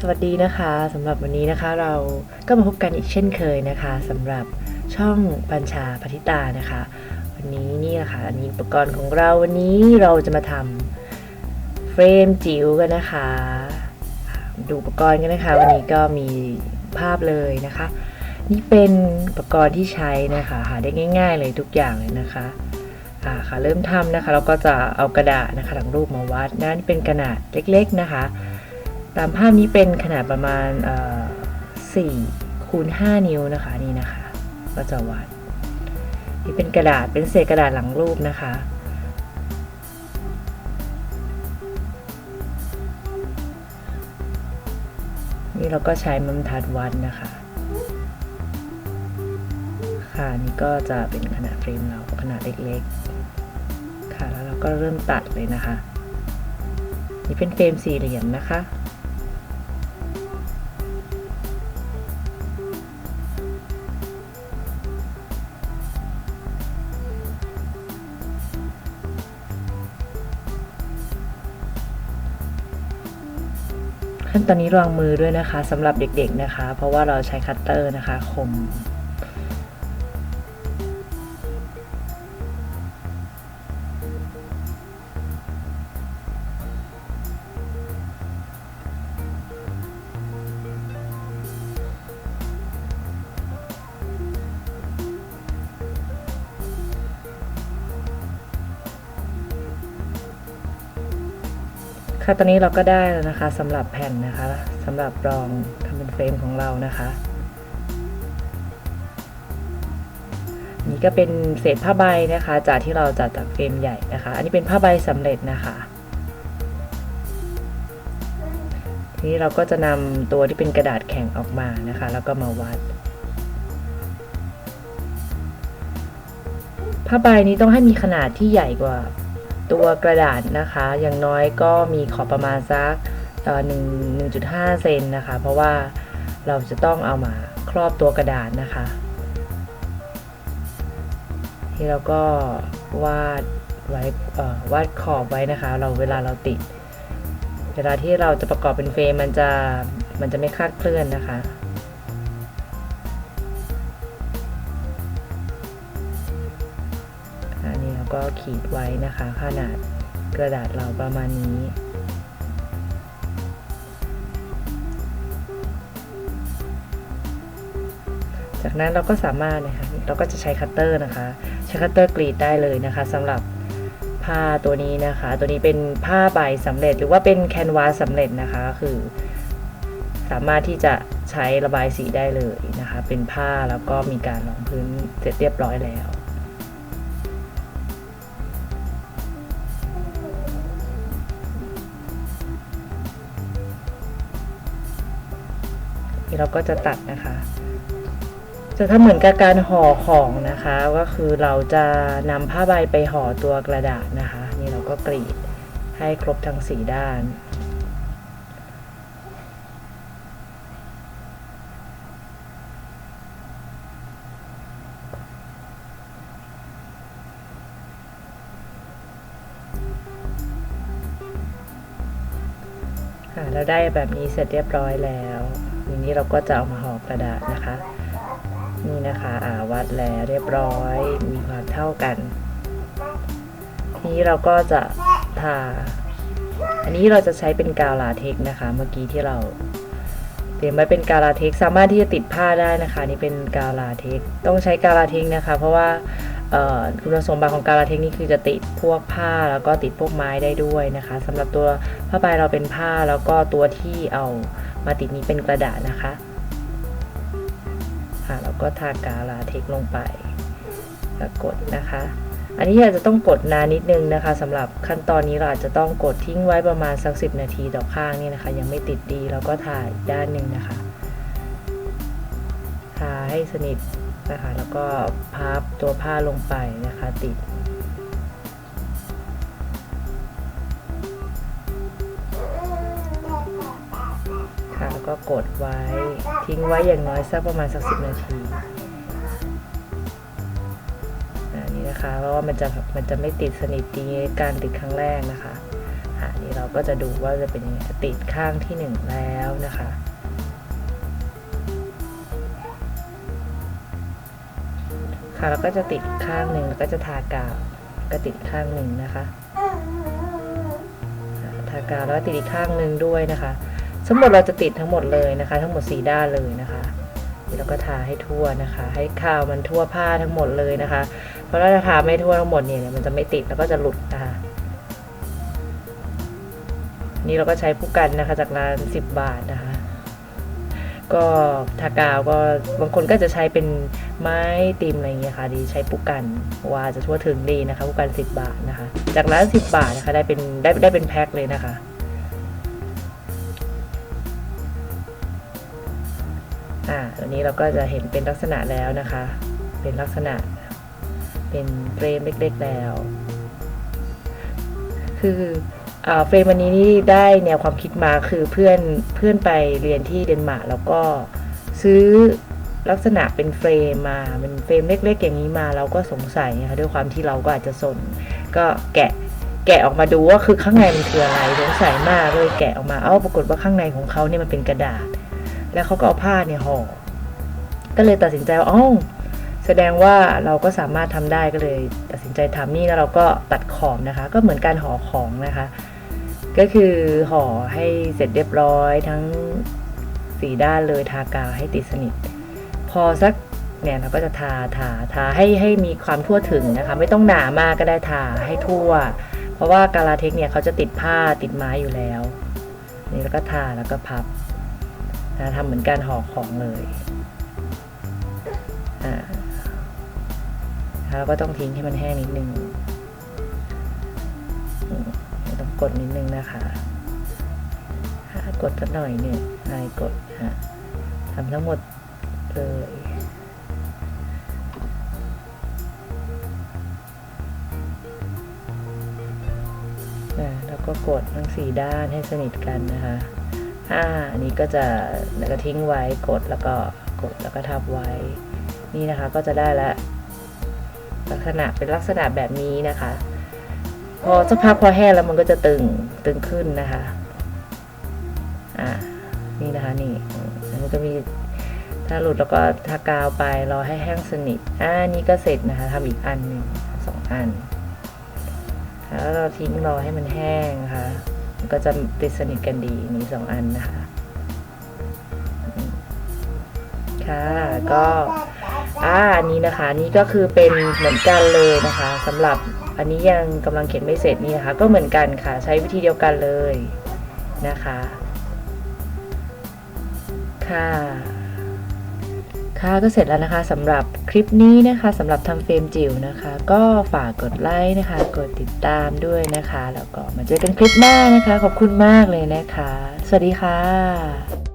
สวัสดีนะคะสำหรับวันนี้นะคะเราก็มาพบกันอีกเช่นเคยนะคะสำหรับช่องปัญชาปฏิตานะคะ วันนี้นี่นะคะอันนี้อุปกรณ์ของเราวันนี้เราจะมาทำเฟรมจิ๋วกันนะคะ ดูอุปกรณ์กันนะคะ วันนี้ก็มีภาพเลยนะคะ นี่เป็นอุปกรณ์ที่ใช้นะคะหาได้ง่าย ๆ เลยทุกอย่างเลยนะคะอ่าค่ะเริ่มทำนะคะเราก็จะเอากระดาษนะคะหลังรูปมาวัดนะนี่เป็นขนาดเล็ก ๆนะคะ ตามภาพนี้เป็นขนาดประมาณเอ่อ4คูณ5นิ้วนะคะนี่นะคะก็จะวัดนี่เป็นกระดาษเป็นเศษกระดาษหลังรูปนะคะนี่เราก็ใช้มัมทัดวัดนะคะ ค่ะนี่ก็จะเป็นขนาดเฟรมเราขนาดเล็กๆ ค่ะแล้วเราก็เริ่มตัดเลยนะคะ นี่เป็นเฟรมสี่เหลี่ยมนะคะ นตอนนี้ระวังมือด้วยนะคะสำหรับเด็กๆนะคะ เพราะว่าเราใช้คัตเตอร์นะคะคม ค่ะตอนนี้เราก็ได้แล้วนะคะสำหรับแผ่นนะคะสำหรับรองทำเป็นเฟรมของเรานะคะนี่ก็เป็นเศษผ้าใบนะคะ จากที่เราจัดจากเฟรมใหญ่นะคะ อันนี้เป็นผ้าใบสำเร็จนะคะทีนี้เราก็จะนำตัวที่เป็นกระดาษแข็งออกมานะคะ แล้วก็มาวัดผ้าใบนี้ต้องให้มีขนาดที่ใหญ่กว่า ตัวกระดาษนะคะ อย่างน้อยก็มีขอบประมาณสักหนึ่งหนึ่งจุดห้าเซนนะคะ เพราะว่าเราจะต้องเอามาครอบตัวกระดาษนะคะ ที่เราก็วาดไว้วาดขอบไว้นะคะ เราเวลาเราติด เวลาที่เราจะประกอบเป็นเฟรมมันจะมันจะไม่คลาดเคลื่อนนะคะ ก็ขีดไว้นะคะ ขนาดกระดาษเราประมาณนี้ จากนั้นเราก็สามารถนะคะเราก็จะใช้คัตเตอร์นะคะ ใช้คัตเตอร์กรีดได้เลยนะคะสำหรับผ้าตัวนี้นะคะ ตัวนี้เป็นผ้าใบสำเร็จหรือว่าเป็นแคนวาสสำเร็จนะคะคือ สามารถที่จะใช้ระบายสีได้เลยนะคะ เป็นผ้าแล้วก็มีการรองพื้นเสร็จเรียบร้อยแล้ว เราก็จะตัดนะคะ จะทำเหมือนกับการห่อของนะคะ ก็คือเราจะนำผ้าใบไปห่อตัวกระดาษนะคะ นี่เราก็กรีดให้ครบทั้งสีด้านค่ะเราได้แบบนี้เสร็จเรียบร้อยแล้ว ทีนี้เราก็จะเอามาห่อกระดาษนะคะ นี่นะคะอ่าวัดแล้วเรียบร้อยมีความเท่ากัน ทีนี้เราก็จะทา อันนี้เราจะใช้เป็นกาวลาเทคนะคะ เมื่อกี้ที่เราเตรียมไว้เป็นกาวลาเทคสามารถที่จะติดผ้าได้นะคะ นี่เป็นกาวลาเทคต้องใช้กาวลาเทคนะคะ เพราะว่าคุณสมบัติของกาลาเทคนี่คือจะติดพวกผ้าแล้วก็ติดพวกไม้ได้ด้วยนะคะสำหรับตัวผ้าใบเราเป็นผ้าแล้วก็ตัวที่เอา มาติดนี้เป็นกระดาษนะคะค่ะแล้วก็ทากาลาเทคลงไปแล้วกดนะคะ อันนี้อาจจะต้องกดนานนิดนึงนะคะสำหรับขั้นตอนนี้เราอาจจะต้องกดทิ้งไว้ประมาณสักสินาทีต่อข้างนี่นะคะ ยังไม่ติดดีแล้วก็ถ่ายด้านหนึ่งนะคะทาให้สนิทนะคะ แล้วก็พับตัวผ้าลงไปนะคะติด ก็กดไว้ ทิ้งไว้อย่างน้อยสักประมาณสักสินาทีอันนี้นะคะ เพราะว่ามันจะมันจะไม่ติดสนิทดีการติดครั้งแรกนะคะอะนี่เราก็จะดูว่าจะเป็นยังไงติดข้างที่หนึ่งแล้วนะคะค่ะแล้วก็จะติดข้างหนึ่งแล้วก็จะทากาวก็ติดข้างหนึ่งนะคะทากาวแล้วก็ติดอีกข้างหนึ่งด้วยนะคะ ทั้งหมดเราจะติดทั้งหมดเลยนะคะ ทั้งหมดสีด้านเลยนะคะนี่เราก็ทาให้ทั่วนะคะ ให้ข้าวมันทั่วผ้าทั้งหมดเลยนะคะ เพราะถ้าทาไม่ทั่วทั้งหมดเนี่ยมันจะไม่ติดแล้วก็จะหลุดนะคะนี่เราก็ใช้ผู้กันนะคะจากร้าน 10 บาทนะคะ ก็ทากาวก็บางคนก็จะใช้เป็นไม้ติมอะไรอย่างเงี้ยค่ะดีใช้ปุกกันว่าจะทั่วถึงดีนะคะปุกกัน 10 บาทนะคะ จากร้าน 10 บาทนะคะได้เป็นได้ได้เป็นแพ็คเลยนะคะ อ่าตัวนี้เราก็จะเห็นเป็นลักษณะแล้วนะคะ เป็นลักษณะ เป็นเฟรมเล็กๆแล้ว คือเฟรมอันนี้นี่ได้แนวความคิดมาคือเพื่อนเพื่อนไปเรียนที่เดนมาร์กแล้วก็ซื้อลักษณะเป็นเฟรมมาเป็นเฟรมเล็ก ๆ อย่างนี้มาเราก็สงสัยนะคะด้วยความที่เราก็อาจจะสน ก็แกะแกะออกมาดูว่าคือข้างในมันคืออะไรสงสัยมากเลยแกะออกมาเอ้าปรากฏว่าข้างในของเขาเนี่ยมันเป็นกระดาษ แล้วเขาก็เอาผ้าเนี่ยห่อ ก็เลยตัดสินใจว่าอ๋อแสดงว่าเราก็สามารถทำได้ก็เลย ตัดสินใจทำนี่แล้วเราก็ตัดขอบนะคะ ก็เหมือนการห่อของนะคะ ก็คือห่อให้เสร็จเรียบร้อยทั้งสีด้านเลยทากาวให้ติดสนิท พอสักเนี่ยเราก็จะทาทาทาให้ให้มีความทั่วถึงนะคะ ไม่ต้องหนามากก็ได้ทาให้ทั่ว เพราะว่ากาลาเทคเนี่ยเขาจะติดผ้าติดไม้อยู่แล้ว นี่แล้วก็ทาแล้วก็พับ นะทำเหมือนการห่อของเลยอ่าแล้วก็ต้องทิ้งให้มันแห้งนิดนึงต้องกดนิดนึงนะคะอ่ากดสักหน่อยเนี่ยนายกดฮะทำทั้งหมดเลยแล้วก็กดทั้งสี่ด้านให้สนิทกันนะคะ อ่าอันนี้ก็จะแล้วก็ทิ้งไว้กดแล้วก็กดแล้วก็ทับไว้ นี่นะคะก็จะได้ละลักษณะเป็นลักษณะแบบนี้นะคะ พอสักพักพอแห้งแล้วมันก็จะตึงตึงขึ้นนะคะอ่านี่นะคะนี่มันก็มีถ้าหลุดแล้วก็ทากาวไปรอให้แห้งสนิทอ่านี่ก็เสร็จนะคะทำอีกอันหนึ่งสองอันแล้วเราทิ้งรอให้มันแห้งนะคะ ก็จะติดสนิทกันดีมีสองอันนะคะ ค่ะก็อ่าอันนี้นะคะ นี่ก็คือเป็นเหมือนกันเลยนะคะสำหรับอันนี้ยังกำลังเขียนไม่เสร็จนี่นะคะ ก็เหมือนกันค่ะ ใช้วิธีเดียวกันเลยนะคะ ค่ะ ค่ะก็เสร็จแล้วนะคะสำหรับคลิปนี้นะคะสำหรับทำเฟรมจิ๋วนะคะ ก็ฝากกดไลค์นะคะ กดติดตามด้วยนะคะ แล้วก็มาเจอกันคลิปหน้านะคะ ขอบคุณมากเลยนะคะ สวัสดีค่ะ